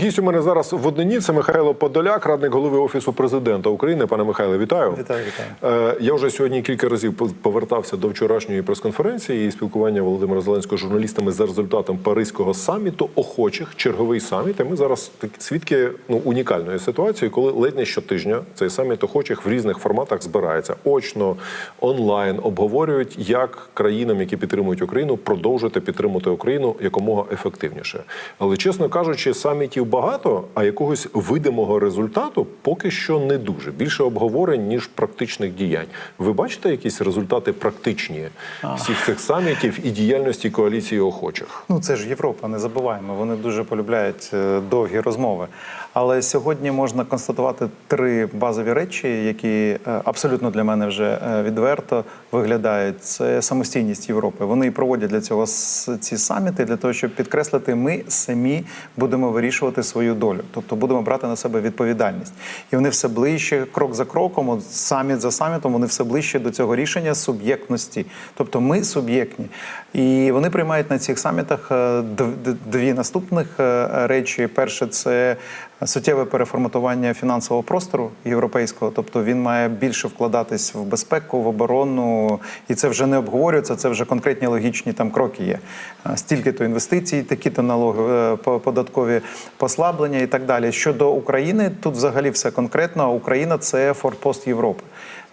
Гість у мене зараз в однині це Михайло Подоляк, радник голови офісу президента України. Пане Михайле, вітаю. Вітаю, вітаю. Е, Я вже сьогодні кілька разів по- повертався до вчорашньої прес-конференції і спілкування Володимира Зеленського з журналістами за результатом Паризького саміту охочих черговий саміт. І ми зараз так свідки ну унікальної ситуації, коли ледь не щотижня цей саміт охочих в різних форматах збирається очно, онлайн, обговорюють, як країнам, які підтримують Україну, продовжити підтримувати Україну якомога ефективніше. Але чесно кажучи, самітів багато, а якогось видимого результату поки що не дуже. Більше обговорень ніж практичних діянь. Ви бачите якісь результати практичні всіх цих самітів і діяльності коаліції охочих? Ну це ж Європа, не забуваємо. Вони дуже полюбляють е, довгі розмови. Але сьогодні можна констатувати три базові речі, які е, абсолютно для мене вже е, відверто виглядають. Це самостійність Європи. Вони проводять для цього ці саміти для того, щоб підкреслити, ми самі будемо вирішувати свою долю, тобто будемо брати на себе відповідальність. І вони все ближче, крок за кроком, от саміт за самітом, вони все ближче до цього рішення суб'єктності. Тобто ми суб'єктні. І вони приймають на цих самітах е, дві наступних е, речі. Перше, це суттєве переформатування фінансового простору європейського, тобто він має більше вкладатись в безпеку, в оборону, і це вже не обговорюється. Це вже конкретні логічні там кроки є. Е, Стільки-то інвестицій, такі-то налоги, е, по- податкові послаблення і так далі. Щодо України, тут взагалі все конкретно. Україна це форпост Європи.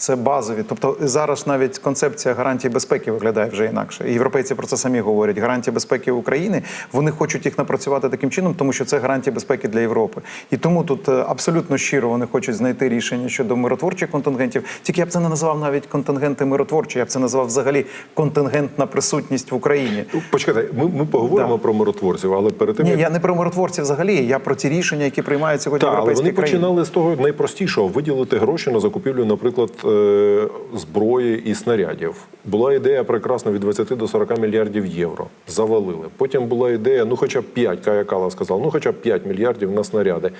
Це базові. Тобто зараз навіть концепція гарантії безпеки виглядає вже інакше. І європейці про це самі говорять. Гарантії безпеки України вони хочуть їх напрацювати таким чином, тому що це гарантія безпеки для Європи. І тому тут е, абсолютно щиро вони хочуть знайти рішення щодо миротворчих контингентів. Тільки я б це не називав навіть контингенти миротворчі, я б це називав взагалі контингентна присутність в Україні. Ну, Почекайте, ми, ми поговоримо Да. про миротворців, але перед тим Ні, як я не про миротворців взагалі. Я про ті рішення, які приймають сьогодні Так, але вони країни. починали з того найпростішого виділити гроші на закупівлю, наприклад, зброї і снарядів. Була ідея прекрасна від 20 до 40 мільярдів євро. Завалили. Потім була ідея, ну хоча б 5, Кая Кала сказала, ну хоча б 5 мільярдів на снаряди.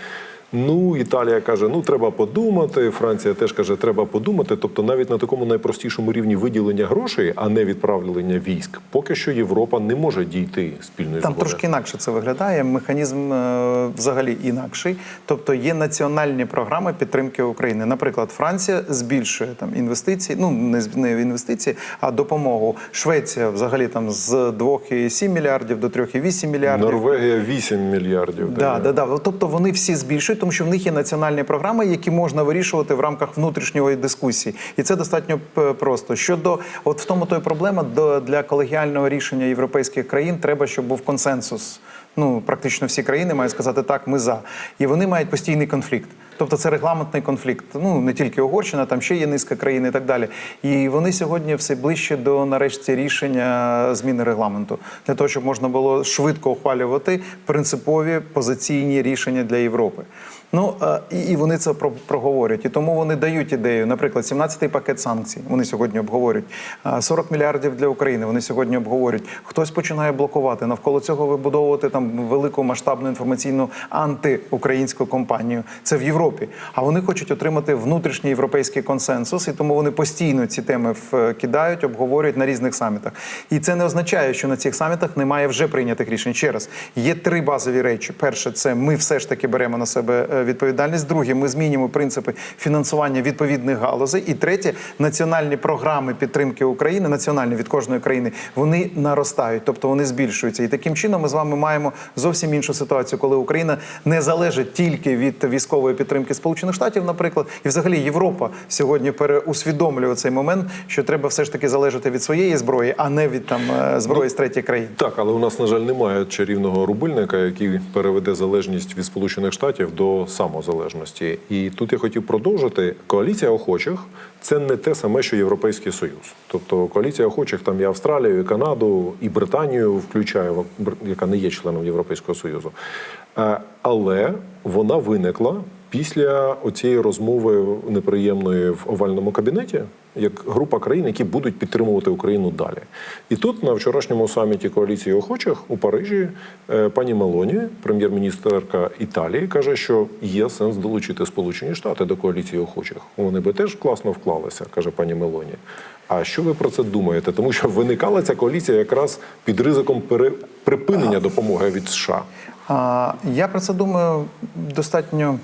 Ну, Італія каже, ну треба подумати. Франція теж каже, треба подумати. Тобто, навіть на такому найпростішому рівні виділення грошей, а не відправлення військ, поки що Європа не може дійти спільної Там згоди. трошки інакше це виглядає. Механізм е, взагалі інакший. Тобто є національні програми підтримки України. Наприклад, Франція збільшує там інвестиції, ну не не інвестиції, а допомогу. Швеція взагалі там з 2,7 мільярдів до 3,8 мільярдів. Норвегія 8 мільярдів. Да, да, да. Тобто вони всі збільшують, тому що в них є національні програми, які можна вирішувати в рамках внутрішньої дискусії, і це достатньо просто. Щодо от в тому то й проблема до для колегіального рішення європейських країн треба, щоб був консенсус. Ну практично всі країни мають сказати так, ми за, і вони мають постійний конфлікт. Тобто це регламентний конфлікт. Ну не тільки Угорщина, там ще є низка країн і так далі. І вони сьогодні все ближче до нарешті рішення зміни регламенту для того, щоб можна було швидко ухвалювати принципові позиційні рішення для Європи. Ну е, і, вони це про- проговорять. І тому вони дають ідею. Наприклад, 17-й пакет санкцій. Вони сьогодні обговорюють. Е, 40 мільярдів для України. Вони сьогодні обговорюють. Хтось починає блокувати навколо цього вибудовувати там велику масштабну інформаційну антиукраїнську кампанію. Це в Європі. А вони хочуть отримати внутрішній європейський консенсус, і тому вони постійно ці теми вкидають, обговорюють на різних самітах. І це не означає, що на цих самітах немає вже прийнятих рішень. Ще раз є три базові речі: перше, це ми все ж таки беремо на себе е, відповідальність. Друге, ми змінюємо принципи фінансування відповідних галузей. І третє, національні програми підтримки України, національні від кожної країни, вони наростають, тобто вони збільшуються. І таким чином ми з вами маємо зовсім іншу ситуацію, коли Україна не залежить тільки від військової підтримки Сполучених Штатів, наприклад, і взагалі Європа сьогодні переусвідомлює цей момент, що треба все ж таки залежати від своєї зброї, а не від там е, зброї з третіх країн. Так, але у нас, на жаль, немає чарівного рубильника, який переведе залежність від Сполучених Штатів до самозалежності. І тут я хотів продовжити. Коаліція охочих це не те саме, що Європейський Союз. Тобто коаліція охочих там і Австралію, і Канаду, і Британію включає, яка не є членом Європейського Союзу. Е, Але вона виникла після оцієї розмови неприємної в овальному кабінеті як група країн, які будуть підтримувати Україну далі. І тут на вчорашньому саміті коаліції охочих у Парижі е, пані Мелоні, прем'єр-міністерка Італії, каже, що є сенс долучити Сполучені Штати до коаліції охочих. Вони би теж класно вклалися, каже пані Мелоні. А що ви про це думаєте? Тому що виникала ця коаліція якраз під ризиком припинення допомоги від США. Я про це думаю достатньо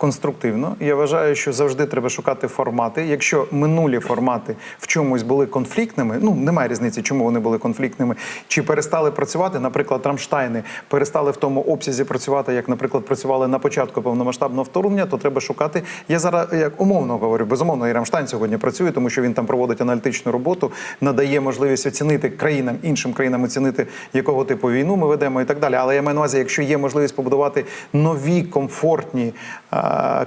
конструктивно. Я вважаю, що завжди треба шукати формати. Якщо минулі формати в чомусь були конфліктними, ну немає різниці, чому вони були конфліктними, чи перестали працювати, наприклад, Рамштайни перестали в тому обсязі працювати, як, наприклад, працювали на початку повномасштабного вторгнення, то треба шукати. Я зараз як умовно говорю, безумовно, і Рамштайн сьогодні працює, тому що він там проводить аналітичну роботу, надає можливість оцінити країнам, іншим країнам оцінити, якого типу війну ми ведемо і так далі. Але я маю на увазі, якщо є можливість побудувати нові комфортні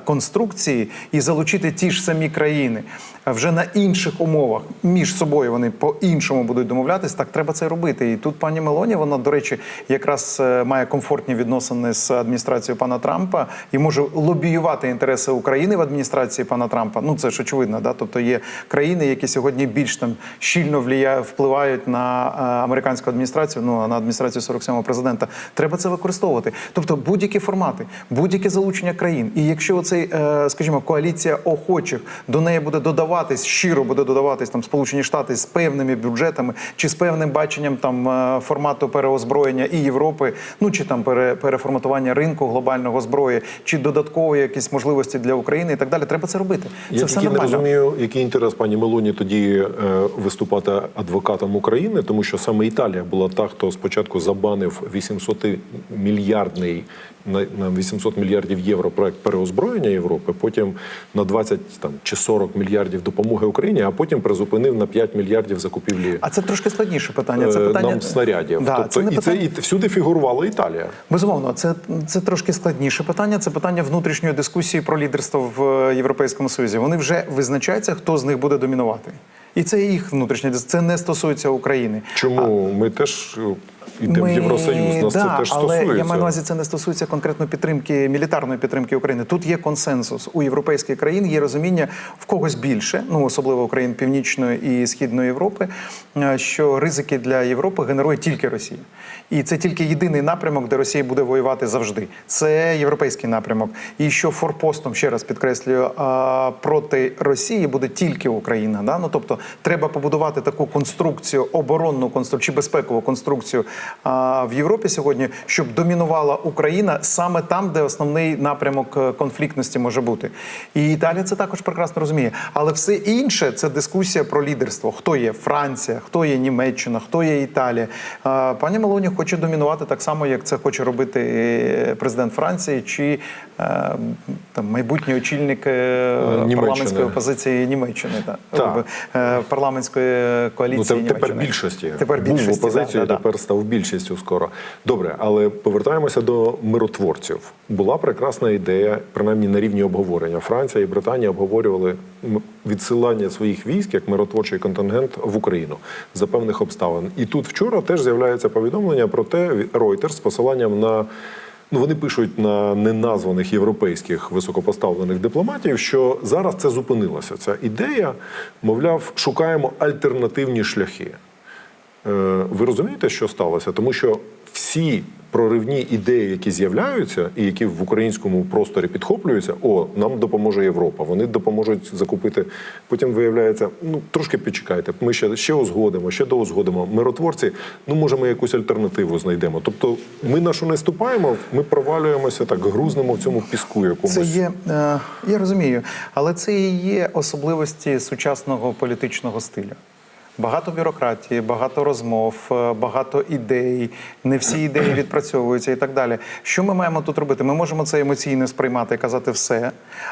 конструкції і залучити ті ж самі країни вже на інших умовах між собою вони по-іншому будуть домовлятись, так треба це робити. І тут пані Мелоні, вона, до речі, якраз е, має комфортні відносини з адміністрацією пана Трампа і може лобіювати інтереси України в адміністрації пана Трампа. Ну це ж очевидно, да. Тобто є країни, які сьогодні більш там щільно влія, впливають на е, американську адміністрацію, ну а на адміністрацію 47-го президента. Треба це використовувати. Тобто будь-які формати, будь-яке залучення країн. І якщо оцей, е, скажімо, коаліція охочих до неї буде додаватись, щиро буде додаватись там Сполучені Штати з певними бюджетами чи з певним баченням там е, формату переозброєння і Європи, ну чи там пере, переформатування ринку глобального зброї, чи додаткові якісь можливості для України і так далі. Треба це робити. Це Я все тільки не розумію, який інтерес пані Мелоні тоді е, виступати адвокатом України, тому що саме Італія була та, хто спочатку забанив 800 мільярдний на, на 800 мільярдів євро проект переозброєння Європи, потім на 20 там чи 40 мільярдів допомоги Україні, а потім призупинив на 5 мільярдів закупівлі. А це трошки складніше питання. Це е, питання нам снарядів. Да, тобто, це і питання... це і всюди фігурувала Італія. Безумовно, це, це трошки складніше питання. Це питання внутрішньої дискусії про лідерство в е, Європейському Союзі. Вони вже визначаються, хто з них буде домінувати. І це їх внутрішня Це не стосується України. Чому ми теж е, йдемо в Євросоюз? Нас да, це теж але стосується. я маю на увазі, це не стосується конкретно підтримки мілітарної підтримки України. Тут є консенсус у європейських країн. Є розуміння в когось більше, ну особливо країн Північної і Східної Європи, е, що ризики для Європи генерує тільки Росія. І це тільки єдиний напрямок, де Росія буде воювати завжди. Це європейський напрямок. І що форпостом, ще раз підкреслюю, проти Росії буде тільки Україна. Да? Ну, тобто треба побудувати таку конструкцію, оборонну конструкцію чи безпекову конструкцію в Європі сьогодні, щоб домінувала Україна саме там, де основний напрямок е, конфліктності може бути. І Італія це також прекрасно розуміє. Але все інше це дискусія про лідерство. Хто є Франція, хто є Німеччина, хто є Італія. Пані Мелоні хоче домінувати так само, як це хоче робити е, президент Франції чи е, там майбутній очільник Німеччини. парламентської опозиції Німеччини. Так. Так. Парламентської Ну, коаліції. це тепер Німеччини. більшості. Тепер більшості. Був в опозиції, да, тепер став більшістю скоро. Добре, але повертаємося до миротворців. Була прекрасна ідея, принаймні на рівні обговорення. Франція і Британія обговорювали відсилання своїх військ як миротворчий контингент в Україну за певних обставин. І тут вчора теж з'являється повідомлення про те, Reuters з посиланням на. Ну, вони пишуть на неназваних європейських високопоставлених дипломатів, що зараз це зупинилося. Ця ідея, мовляв, шукаємо альтернативні шляхи. Е, Ви розумієте, що сталося? Тому що всі проривні ідеї, які з'являються, і які в українському просторі підхоплюються, о, нам допоможе Європа. Вони допоможуть закупити. Потім виявляється, ну трошки підчекайте. Ми ще ще узгодимо, ще доузгодимо. Миротворці, ну може, ми якусь альтернативу знайдемо. Тобто, ми на що не ступаємо, ми провалюємося так, грузнемо в цьому піску якомусь. Це є, е, я розумію, але це і є особливості сучасного політичного стилю. Багато бюрократії, багато розмов, е, багато ідей, не всі ідеї відпрацьовуються і так далі. Що ми маємо тут робити? Ми можемо це емоційно сприймати і казати все,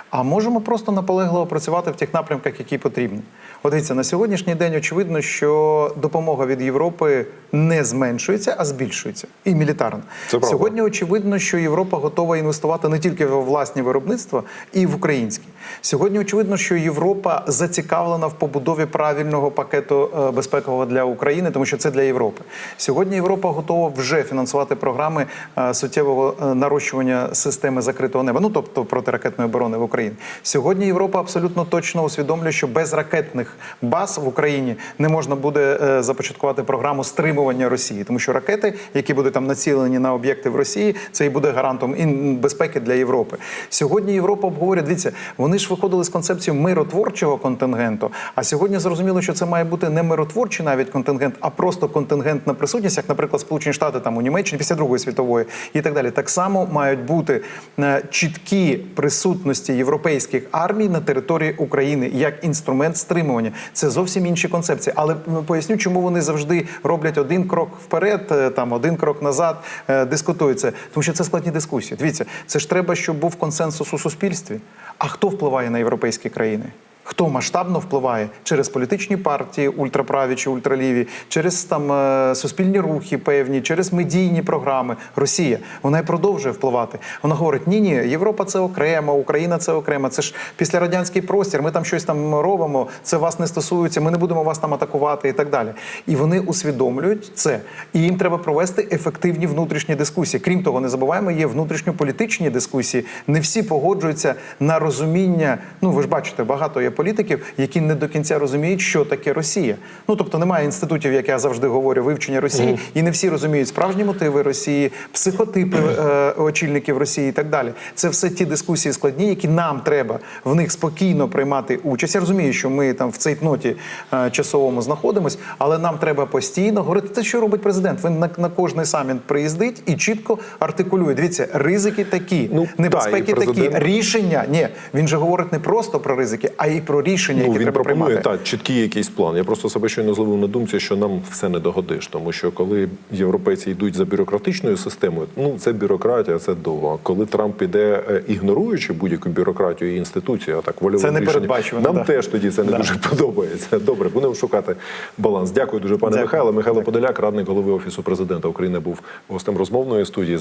а можемо просто наполегливо працювати в тих напрямках, які потрібні. От дивіться, на сьогоднішній день очевидно, що допомога від Європи не зменшується, а збільшується. І мілітарна. Це. Сьогодні очевидно, що Європа готова інвестувати не тільки в власні виробництва, і в українські. Сьогодні очевидно, що Європа зацікавлена в побудові правильного пакету е, безпекова для України, тому що це для Європи. Сьогодні Європа готова вже фінансувати програми е, суттєвого е, нарощування системи закритого неба, ну тобто протиракетної оборони в Україні. Сьогодні Європа абсолютно точно усвідомлює, що без ракетних баз в Україні не можна буде започаткувати програму стримування Росії, тому що ракети, які будуть там націлені на об'єкти в Росії, це і буде гарантом і безпеки для Європи. Сьогодні Європа обговорює. Дивіться, вони ж виходили з концепцією миротворчого контингенту. А сьогодні зрозуміло, що це має бути не миротворчий навіть контингент, а просто контингентна присутність, як, наприклад, Сполучені Штати там у Німеччині після Другої світової і так далі. Так само мають бути е, чіткі присутності європейських армій на території України як інструмент стримування. Це зовсім інші концепції. Але ну, поясню, чому вони завжди роблять один крок вперед, е, там один крок назад, е, дискутують це. Тому що це складні дискусії. Дивіться, це ж треба, щоб був консенсус у суспільстві. А хто впливає на європейські країни? Хто масштабно впливає через політичні партії, ультраправі чи ультраліві, через там е, суспільні рухи певні, через медійні програми. Росія вона і продовжує впливати. Вона говорить: ні, ні, Європа це окремо, Україна це окремо. Це ж післярадянський простір. Ми там щось там робимо. Це вас не стосується. Ми не будемо вас там атакувати і так далі. І вони усвідомлюють це. І їм треба провести ефективні внутрішні дискусії. Крім того, не забуваємо, є внутрішньополітичні дискусії. Не всі погоджуються на розуміння. Ну ви ж бачите, багато є політиків, які не до кінця розуміють, що таке Росія. Ну тобто немає інститутів, як я завжди говорю, вивчення Росії, і не всі розуміють справжні мотиви Росії, психотипи е, очільників Росії і так далі. Це все ті дискусії складні, які нам треба в них спокійно приймати участь. Я розумію, що ми там в цей ноті е, часовому знаходимось, але нам треба постійно говорити, те, що робить президент. Він на, на кожний саміт приїздить і чітко артикулює. Дивіться, ризики такі, Ну, небезпеки та, такі, рішення. Ні, він же говорить не просто про ризики, а й про рішення, Ну, які він треба пропонує приймати. так, чіткий якийсь план. Я просто себе щойно зловив на думці, що нам все не догодиш, тому що коли європейці йдуть за бюрократичною системою, ну це бюрократія, це довго. А коли Трамп іде е, ігноруючи будь-яку бюрократію і інституцію, а так рішенням, непередбачувано, нам да. теж тоді це не Да. дуже подобається. Добре, будемо шукати баланс. Дякую дуже, пане Дякую. Михайло. Михайло Дякую. Подоляк, радник голови офісу президента України, був гостем розмовної студії.